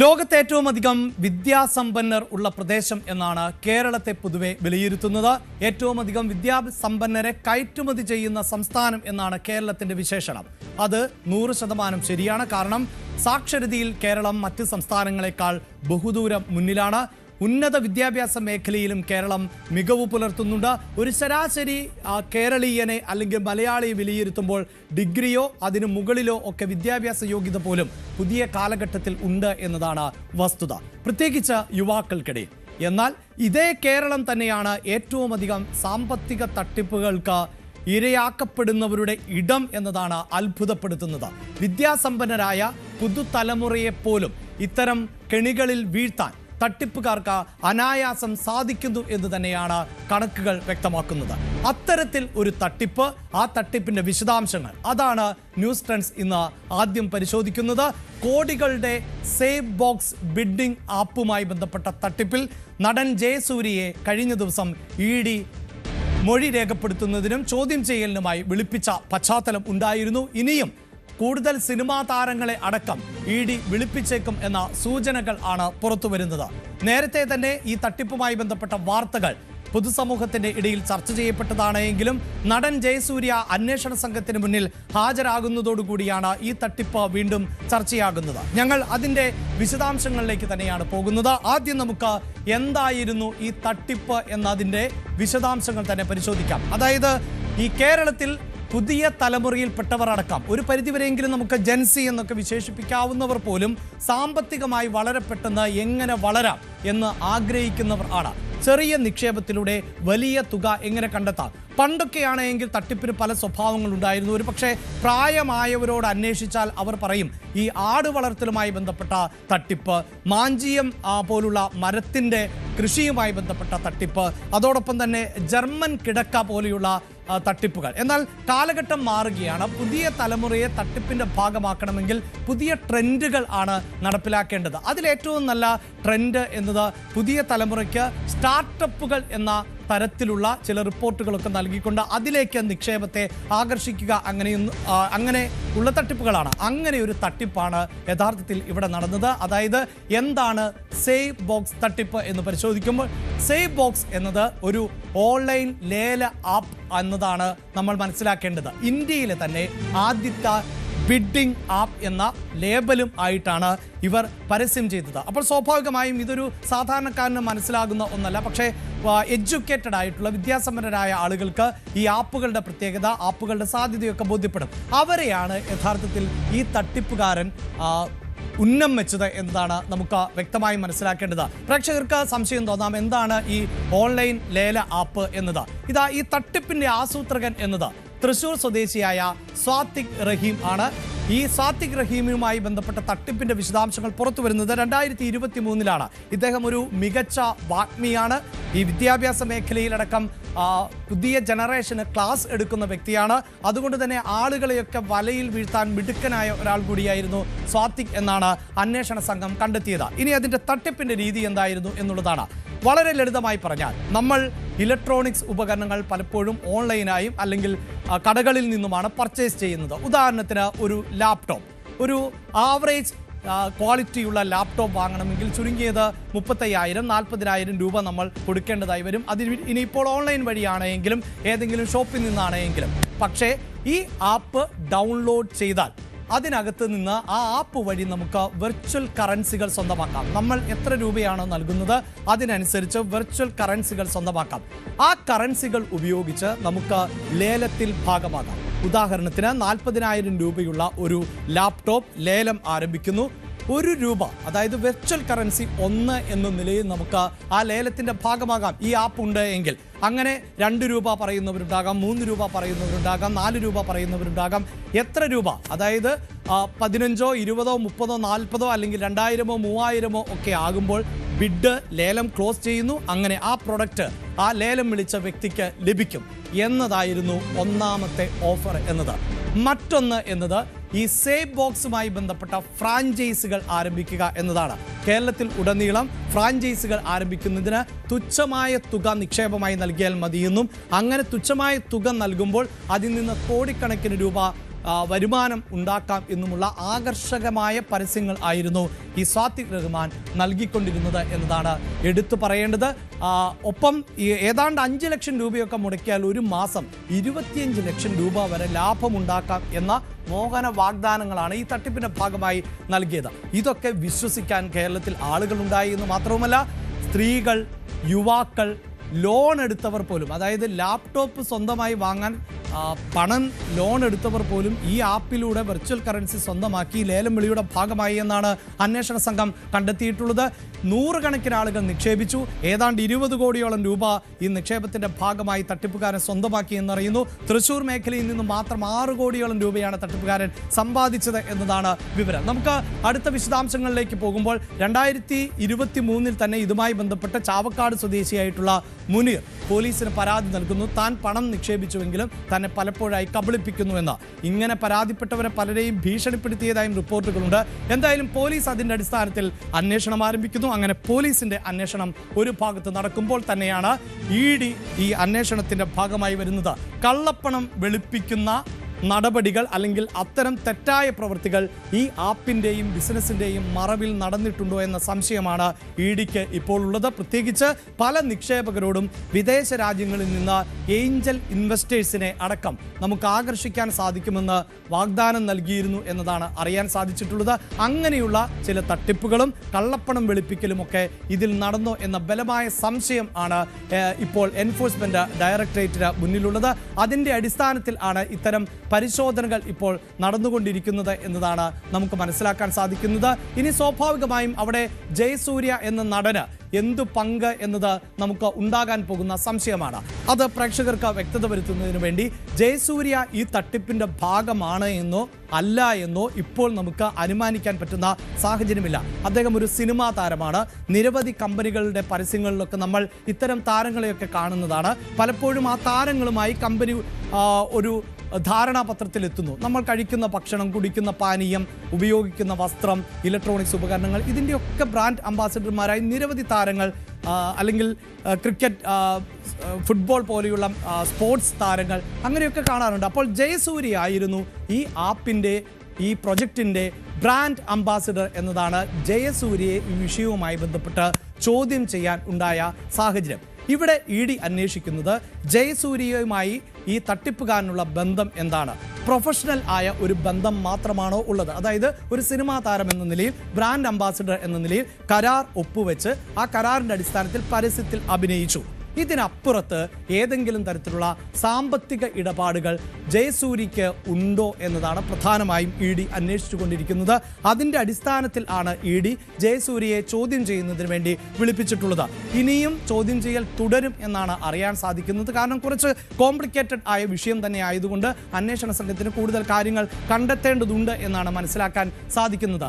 ലോകത്തെ ഏറ്റവും അധികം വിദ്യാസമ്പന്നർ ഉള്ള പ്രദേശം എന്നാണ് കേരളത്തെ പൊതുവെ വിലയിരുത്തുന്നത്. ഏറ്റവും അധികം വിദ്യാസമ്പന്നരെ കയറ്റുമതി ചെയ്യുന്ന സംസ്ഥാനം എന്നാണ് കേരളത്തിന്റെ വിശേഷണം. അത് നൂറ് ശതമാനം ശരിയാണ്. കാരണം സാക്ഷരതയിൽ കേരളം മറ്റ് സംസ്ഥാനങ്ങളെക്കാൾ ബഹുദൂരം മുന്നിലാണ്. ഉന്നത വിദ്യാഭ്യാസ മേഖലയിലും കേരളം മികവ് പുലർത്തുന്നുണ്ട്. ഒരു ശരാശരി കേരളീയനെ അല്ലെങ്കിൽ മലയാളിയെ വിലയിരുത്തുമ്പോൾ ഡിഗ്രിയോ അതിനു മുകളിലോ ഒക്കെ വിദ്യാഭ്യാസ യോഗ്യത പോലും പുതിയ കാലഘട്ടത്തിൽ ഉണ്ട് എന്നതാണ് വസ്തുത. പ്രത്യേകിച്ച് യുവാക്കൾക്കിടയിൽ എന്നാൽ ഇതേ കേരളം തന്നെയാണ് ഏറ്റവും അധികം സാമ്പത്തിക തട്ടിപ്പുകൾക്ക് ഇരയാക്കപ്പെടുന്നവരുടെ ഇടം എന്നതാണ് അത്ഭുതപ്പെടുത്തുന്നത്. വിദ്യാസമ്പന്നരായ പുതുതലമുറയെ പോലും ഇത്തരം കെണികളിൽ വീഴ്ത്താൻ തട്ടിപ്പുകാർക്ക് അനായാസം സാധിക്കുന്നു എന്ന് തന്നെയാണ് കണക്കുകൾ വ്യക്തമാക്കുന്നത്. അത്തരത്തിൽ ഒരു തട്ടിപ്പ് ആ തട്ടിപ്പിന്റെ വിശദാംശങ്ങൾ അതാണ് ന്യൂസ് ട്രെൻഡ്സ് ഇന്ന് ആദ്യം പരിശോധിക്കുന്നത്. കോടികളുടെ സേവ് ബോക്സ് ബിഡിംഗ് ആപ്പുമായി ബന്ധപ്പെട്ട തട്ടിപ്പിൽ നടൻ ജയസൂര്യയെ കഴിഞ്ഞ ദിവസം ഇ ഡി മൊഴി രേഖപ്പെടുത്തുന്നതിനും ചോദ്യം ചെയ്യലിനുമായി വിളിപ്പിച്ച പശ്ചാത്തലം ഉണ്ടായിരുന്നു. ഇനിയും കൂടുതൽ സിനിമാ താരങ്ങളെ അടക്കം ഇ ഡി വിളിപ്പിച്ചേക്കും എന്ന സൂചനകൾ ആണ് പുറത്തു വരുന്നത്. നേരത്തെ തന്നെ ഈ തട്ടിപ്പുമായി ബന്ധപ്പെട്ട വാർത്തകൾ പൊതുസമൂഹത്തിന്റെ ഇടയിൽ ചർച്ച ചെയ്യപ്പെട്ടതാണ് എങ്കിലും നടൻ ജയസൂര്യ അന്വേഷണ സംഘത്തിന് മുന്നിൽ ഹാജരാകുന്നതോടുകൂടിയാണ് ഈ തട്ടിപ്പ് വീണ്ടും ചർച്ചയാകുന്നത്. ഞങ്ങൾ അതിന്റെ വിശദാംശങ്ങളിലേക്ക് തന്നെയാണ് പോകുന്നത്. ആദ്യം നമുക്ക് എന്തായിരുന്നു ഈ തട്ടിപ്പ് എന്നതിന്റെ വിശദാംശങ്ങൾ തന്നെ പരിശോധിക്കാം. അതായത് ഈ കേരളത്തിൽ പുതിയ തലമുറയിൽപ്പെട്ടവർ അടക്കം. ഒരു പരിധിവരെയെങ്കിലും നമുക്ക് ജൻസി എന്നൊക്കെ വിശേഷിപ്പിക്കാവുന്നവർ പോലും സാമ്പത്തികമായി വളരെ പെട്ടെന്ന് എങ്ങനെ വളരാം എന്ന് ആഗ്രഹിക്കുന്നവർ ആണ്. ചെറിയ നിക്ഷേപത്തിലൂടെ വലിയ തുക എങ്ങനെ കണ്ടെത്താം? പണ്ടൊക്കെയാണെങ്കിൽ തട്ടിപ്പിന് പല സ്വഭാവങ്ങൾ ഉണ്ടായിരുന്നു. ഒരു പക്ഷേ പ്രായമായവരോട് അന്വേഷിച്ചാൽ അവർ പറയും ഈ ആട് വളർത്തലുമായി ബന്ധപ്പെട്ട തട്ടിപ്പ് മാഞ്ചിയം പോലുള്ള മരത്തിന്റെ കൃഷിയുമായി ബന്ധപ്പെട്ട തട്ടിപ്പ് അതോടൊപ്പം തന്നെ ജർമ്മൻ കിടക്ക പോലെയുള്ള തട്ടിപ്പുകൾ. എന്നാൽ കാലഘട്ടം മാറുകയാണ്. പുതിയ തലമുറയെ തട്ടിപ്പിന്റെ ഭാഗമാക്കണമെങ്കിൽ പുതിയ ട്രെൻഡുകൾ ആണ് നടപ്പിലാക്കേണ്ടത്. അതിലേറ്റവും നല്ല ട്രെൻഡ് എന്നത് പുതിയ തലമുറയ്ക്ക് സ്റ്റാർട്ടപ്പുകൾ എന്ന തരത്തിലുള്ള ചില റിപ്പോർട്ടുകളൊക്കെ നൽകിക്കൊണ്ട് അതിലേക്ക് നിക്ഷേപത്തെ ആകർഷിക്കുക അങ്ങനെയൊന്ന് അങ്ങനെ ഉള്ള തട്ടിപ്പുകളാണ്. അങ്ങനെ ഒരു തട്ടിപ്പാണ് യഥാർത്ഥത്തിൽ ഇവിടെ നടന്നത്. അതായത് എന്താണ് സേവ് ബോക്സ് തട്ടിപ്പ് എന്ന് പരിശോധിക്കുമ്പോൾ സേവ് ബോക്സ് എന്നത് ഒരു ഓൺലൈൻ ലേല ആപ്പ് എന്നതാണ് നമ്മൾ മനസ്സിലാക്കേണ്ടത്. ഇന്ത്യയിലെ തന്നെ ആദ്യത്തെ ബിഡ്ഡിംഗ് ആപ്പ് എന്ന ലേബലും ആയിട്ടാണ് ഇവർ പരസ്യം ചെയ്തത്. അപ്പോൾ സ്വാഭാവികമായും ഇതൊരു സാധാരണക്കാരന് മനസ്സിലാകുന്ന ഒന്നല്ല. പക്ഷേ എഡ്യൂക്കേറ്റഡ് ആയിട്ടുള്ള വിദ്യാസമ്പന്നരായ ആളുകൾക്ക് ഈ ആപ്പുകളുടെ പ്രത്യേകത ആപ്പുകളുടെ സാധ്യതയൊക്കെ ബോധ്യപ്പെടും. അവരെയാണ് യഥാർത്ഥത്തിൽ ഈ തട്ടിപ്പുകാരൻ ഉന്നം വെച്ചത് എന്നതാണ് നമുക്ക് വ്യക്തമായി മനസ്സിലാക്കേണ്ടത്. പ്രേക്ഷകർക്ക് സംശയം തോന്നാം എന്താണ് ഈ ഓൺലൈൻ ലേല ആപ്പ് എന്നത്? ഇതാ ഈ തട്ടിപ്പിന്റെ ആസൂത്രകൻ എന്നത്. തൃശൂർ സ്വദേശിയായ സ്വാത്തിക് റഹീം ആണ്. ഈ സ്വാത്തിക് റഹീമുമായി ബന്ധപ്പെട്ട തട്ടിപ്പിന്റെ വിശദാംശങ്ങൾ പുറത്തു വരുന്നത് രണ്ടായിരത്തി ഇരുപത്തി മൂന്നിലാണ് ഇദ്ദേഹം ഒരു മികച്ച വാഗ്മിയാണ്. ഈ വിദ്യാഭ്യാസ മേഖലയിലടക്കം പുതിയ ജനറേഷന് ക്ലാസ് എടുക്കുന്ന വ്യക്തിയാണ്. അതുകൊണ്ട് തന്നെ ആളുകളെയൊക്കെ വലയിൽ വീഴ്ത്താൻ മിടുക്കനായ ഒരാൾ കൂടിയായിരുന്നു സ്വാത്തിക് എന്നാണ് അന്വേഷണ സംഘം കണ്ടെത്തിയത്. ഇനി അതിന്റെ തട്ടിപ്പിന്റെ രീതി എന്തായിരുന്നു എന്നുള്ളതാണ്. വളരെ ലളിതമായി പറഞ്ഞാൽ നമ്മൾ ഇലക്ട്രോണിക്സ് ഉപകരണങ്ങൾ പലപ്പോഴും ഓൺലൈനായും അല്ലെങ്കിൽ കടകളിൽ നിന്നുമാണ് പർച്ചേസ് ചെയ്യുന്നത്. ഉദാഹരണത്തിന് ഒരു ലാപ്ടോപ്പ്. ഒരു ആവറേജ് ക്വാളിറ്റിയുള്ള ലാപ്ടോപ്പ് വാങ്ങണമെങ്കിൽ ചുരുങ്ങിയത് മുപ്പത്തയ്യായിരം നാൽപ്പതിനായിരം രൂപ നമ്മൾ കൊടുക്കേണ്ടതായി വരും. അതിന് ഇനിയിപ്പോൾ ഓൺലൈൻ വഴിയാണെങ്കിലും ഏതെങ്കിലും ഷോപ്പിൽ നിന്നാണെങ്കിലും. പക്ഷേ ഈ ആപ്പ് ഡൗൺലോഡ് ചെയ്താൽ അതിനകത്ത് നിന്ന് ആ ആപ്പ് വഴി നമുക്ക് വെർച്വൽ കറൻസികൾ സ്വന്തമാക്കാം. നമ്മൾ എത്ര രൂപയാണ് നൽകുന്നത് അതിനനുസരിച്ച് വെർച്വൽ കറൻസികൾ സ്വന്തമാക്കാം. ആ കറൻസികൾ ഉപയോഗിച്ച് നമുക്ക് ലേലത്തിൽ ഭാഗമാകാം. ഉദാഹരണത്തിന് നാൽപ്പതിനായിരം രൂപയുള്ള ഒരു ലാപ്ടോപ്പ് ലേലം ആരംഭിക്കുന്നു. ഒരു രൂപ അതായത് വെർച്വൽ കറൻസി ഒന്ന് എന്ന നിലയിൽ നമുക്ക് ആ ലേലത്തിന്റെ ഭാഗമാകാം ഈ ആപ്പ് ഉണ്ട് എങ്കിൽ. അങ്ങനെ രണ്ട് രൂപ പറയുന്നവരുണ്ടാകാം മൂന്ന് രൂപ പറയുന്നവരുണ്ടാകാം നാല് രൂപ പറയുന്നവരുണ്ടാകാം. എത്ര രൂപ? അതായത് പതിനഞ്ചോ ഇരുപതോ മുപ്പതോ നാൽപ്പതോ അല്ലെങ്കിൽ രണ്ടായിരമോ മൂവായിരമോ ഒക്കെ ആകുമ്പോൾ ബിഡ് ലേലം ക്ലോസ് ചെയ്യുന്നു. അങ്ങനെ ആ പ്രൊഡക്റ്റ് ആ ലേലം വിളിച്ച വ്യക്തിക്ക് ലഭിക്കും. എന്നതായിരുന്നു ഒന്നാമത്തെ ഓഫർ എന്നത്. മറ്റൊന്ന് എന്നത് ഈ സേഫ് ബോക്സുമായി ബന്ധപ്പെട്ട ഫ്രാഞ്ചൈസുകൾ ആരംഭിക്കുക എന്നതാണ്. കേരളത്തിൽ ഉടനീളം ഫ്രാഞ്ചൈസികൾ ആരംഭിക്കുന്നതിന് തുച്ഛമായ തുക നിക്ഷേപമായി നൽകിയാൽ മതിയെന്നും അങ്ങനെ തുച്ഛമായ തുക നൽകുമ്പോൾ അതിൽ നിന്ന് കോടിക്കണക്കിന് രൂപ വരുമാനം ഉണ്ടാക്കാം എന്നുമുള്ള ആകർഷകമായ പരസ്യങ്ങൾ ആയിരുന്നു ഈ സ്വാതിക് റഹ്മാൻ നൽകിക്കൊണ്ടിരുന്നത് എന്നതാണ് എടുത്തു പറയേണ്ടത്. ഒപ്പം ഏതാണ്ട് അഞ്ച് ലക്ഷം രൂപയൊക്കെ മുടക്കിയാൽ ഒരു മാസം ഇരുപത്തിയഞ്ച് ലക്ഷം രൂപ വരെ ലാഭമുണ്ടാക്കാം എന്ന മോഹന വാഗ്ദാനങ്ങളാണ് ഈ തട്ടിപ്പിന്റെ ഭാഗമായി നൽകിയത്. ഇതൊക്കെ വിശ്വസിക്കാൻ കേരളത്തിൽ ആളുകളുണ്ടായി എന്ന് മാത്രവുമല്ല സ്ത്രീകൾ യുവാക്കൾ ലോൺ എടുത്തവർ പോലും അതായത് ലാപ്ടോപ്പ് സ്വന്തമായി വാങ്ങാൻ പണം ലോൺ എടുത്തവർ പോലും ഈ ആപ്പിലൂടെ വെർച്വൽ കറൻസി സ്വന്തമാക്കി ലേലം വിളിയുടെ ഭാഗമായി എന്നാണ് അന്വേഷണ സംഘം കണ്ടെത്തിയിട്ടുള്ളത്. നൂറുകണക്കിന് ആളുകൾ നിക്ഷേപിച്ചു. ഏതാണ്ട് ഇരുപത് കോടിയോളം രൂപ ഈ നിക്ഷേപത്തിന്റെ ഭാഗമായി തട്ടിപ്പുകാരൻ സ്വന്തമാക്കി എന്നറിയുന്നു. തൃശൂർ മേഖലയിൽ നിന്ന് മാത്രം ആറ് കോടിയോളം രൂപയാണ് തട്ടിപ്പുകാരൻ സമ്പാദിച്ചത് എന്നതാണ് വിവരം. നമുക്ക് അടുത്ത വിശദാംശങ്ങളിലേക്ക് പോകുമ്പോൾ രണ്ടായിരത്തി ഇരുപത്തി മൂന്നിൽ തന്നെ ഇതുമായി ബന്ധപ്പെട്ട് ചാവക്കാട് സ്വദേശിയായിട്ടുള്ള മുനീർ പോലീസിന് പരാതി നൽകുന്നു. താൻ പണം നിക്ഷേപിച്ചുവെങ്കിലും തന്നെ പലപ്പോഴായി കബളിപ്പിക്കുന്നുവെന്ന് ഇങ്ങനെ പരാതിപ്പെട്ടവരെ പലരെയും ഭീഷണിപ്പെടുത്തിയതായും റിപ്പോർട്ടുകളുണ്ട്. എന്തായാലും പോലീസ് അതിന്റെ അടിസ്ഥാനത്തിൽ അന്വേഷണം ആരംഭിക്കുന്നു. അങ്ങനെ പോലീസിന്റെ അന്വേഷണം ഒരു ഭാഗത്ത് നടക്കുമ്പോൾ തന്നെയാണ് ഇ ഡി ഈ അന്വേഷണത്തിന്റെ ഭാഗമായി വരുന്നത്. കള്ളപ്പണം വെളുപ്പിക്കുന്ന നടപടികൾ അല്ലെങ്കിൽ അത്തരം തെറ്റായ പ്രവൃത്തികൾ ഈ ആപ്പിന്റെയും ബിസിനസ്സിന്റെയും മറവിൽ നടന്നിട്ടുണ്ടോ എന്ന സംശയമാണ് ഇ ഡിക്ക് ഇപ്പോൾ ഉള്ളത്. പ്രത്യേകിച്ച് പല നിക്ഷേപകരോടും വിദേശ രാജ്യങ്ങളിൽ നിന്ന് ഏഞ്ചൽ ഇൻവെസ്റ്റേഴ്സിനെ അടക്കം നമുക്ക് ആകർഷിക്കാൻ സാധിക്കുമെന്ന് വാഗ്ദാനം നൽകിയിരുന്നു എന്നതാണ് അറിയാൻ സാധിച്ചിട്ടുള്ളത്. അങ്ങനെയുള്ള ചില തട്ടിപ്പുകളും കള്ളപ്പണം വെളുപ്പിക്കലും ഒക്കെ ഇതിൽ നടന്നോ എന്ന ബലമായ സംശയം ആണ് ഇപ്പോൾ എൻഫോഴ്സ്മെന്റ് ഡയറക്ടറേറ്റിന് മുന്നിലുള്ളത്. അതിന്റെ അടിസ്ഥാനത്തിൽ ആണ് ഇത്തരം പരിശോധനകൾ ഇപ്പോൾ നടന്നുകൊണ്ടിരിക്കുന്നത് എന്നതാണ് നമുക്ക് മനസ്സിലാക്കാൻ സാധിക്കുന്നത്. ഇനി സ്വാഭാവികമായും അവിടെ ജയസൂര്യ എന്ന നടന് എന്തു പങ്ക് എന്നത് നമുക്ക് ഉണ്ടാകാൻ പോകുന്ന സംശയമാണ്. അത് പ്രേക്ഷകർക്ക് വ്യക്തത വരുത്തുന്നതിന് വേണ്ടി ജയസൂര്യ ഈ തട്ടിപ്പിന്റെ ഭാഗമാണ് എന്നോ അല്ല എന്നോ ഇപ്പോൾ നമുക്ക് അനുമാനിക്കാൻ പറ്റുന്ന സാഹചര്യമില്ല. അദ്ദേഹം ഒരു സിനിമാ താരമാണ്. നിരവധി കമ്പനികളുടെ പരസ്യങ്ങളിലൊക്കെ നമ്മൾ ഇത്തരം താരങ്ങളെയൊക്കെ കാണുന്നതാണ്. പലപ്പോഴും ആ താരങ്ങളുമായി കമ്പനി ഒരു ധാരണാപത്രത്തിൽ എത്തുന്നു നമ്മൾ കഴിക്കുന്ന ഭക്ഷണം കുടിക്കുന്ന പാനീയം ഉപയോഗിക്കുന്ന വസ്ത്രം ഇലക്ട്രോണിക്സ് ഉപകരണങ്ങൾ ഇതിന്റെയൊക്കെ ബ്രാൻഡ് അംബാസിഡർമാരായി നിരവധി താരങ്ങൾ അല്ലെങ്കിൽ ക്രിക്കറ്റ് ഫുട്ബോൾ പോലെയുള്ള സ്പോർട്സ് താരങ്ങൾ അങ്ങനെയൊക്കെ കാണാറുണ്ട്. അപ്പോൾ ജയസൂര്യ ആയിരുന്നു ഈ ആപ്പിന്റെ ഈ പ്രൊജക്റ്റിന്റെ ബ്രാൻഡ് അംബാസിഡർ എന്നതാണ് ജയസൂര്യയെ ഈ വിഷയവുമായി ബന്ധപ്പെട്ട് ചോദ്യം ചെയ്യാൻ ഉണ്ടായ സാഹചര്യം. ഇവിടെ ഇ ഡി അന്വേഷിക്കുന്നത് ജയസൂര്യയുമായി ഈ തട്ടിപ്പുകാരനുള്ള ബന്ധം എന്താണ്? പ്രൊഫഷണൽ ആയ ഒരു ബന്ധം മാത്രമാണോ ഉള്ളത്? അതായത് ഒരു സിനിമാ താരം എന്ന നിലയിൽ ബ്രാൻഡ് അംബാസിഡർ എന്ന നിലയിൽ കരാർ ഒപ്പുവെച്ച് ആ കരാറിന്റെ അടിസ്ഥാനത്തിൽ പരസ്യത്തിൽ അഭിനയിച്ചു. ഇതിനപ്പുറത്ത് ഏതെങ്കിലും തരത്തിലുള്ള സാമ്പത്തിക ഇടപാടുകൾ ജയസൂര്യക്ക് ഉണ്ടോ എന്നതാണ് പ്രധാനമായും ഇ ഡി അന്വേഷിച്ചുകൊണ്ടിരിക്കുന്നത്. അതിന്റെ അടിസ്ഥാനത്തിൽ ആണ് ഇ ഡി ജയസൂര്യയെ ചോദ്യം ചെയ്യുന്നതിന് വേണ്ടി വിളിപ്പിച്ചിട്ടുള്ളത്. ഇനിയും ചോദ്യം ചെയ്യൽ തുടരും എന്നാണ് അറിയാൻ സാധിക്കുന്നത്. കാരണം കുറച്ച് കോംപ്ലിക്കേറ്റഡ് ആയ വിഷയം തന്നെ ആയതുകൊണ്ട് അന്വേഷണ സംഘത്തിന് കൂടുതൽ കാര്യങ്ങൾ കണ്ടെത്തേണ്ടതുണ്ട് എന്നാണ് മനസ്സിലാക്കാൻ സാധിക്കുന്നത്.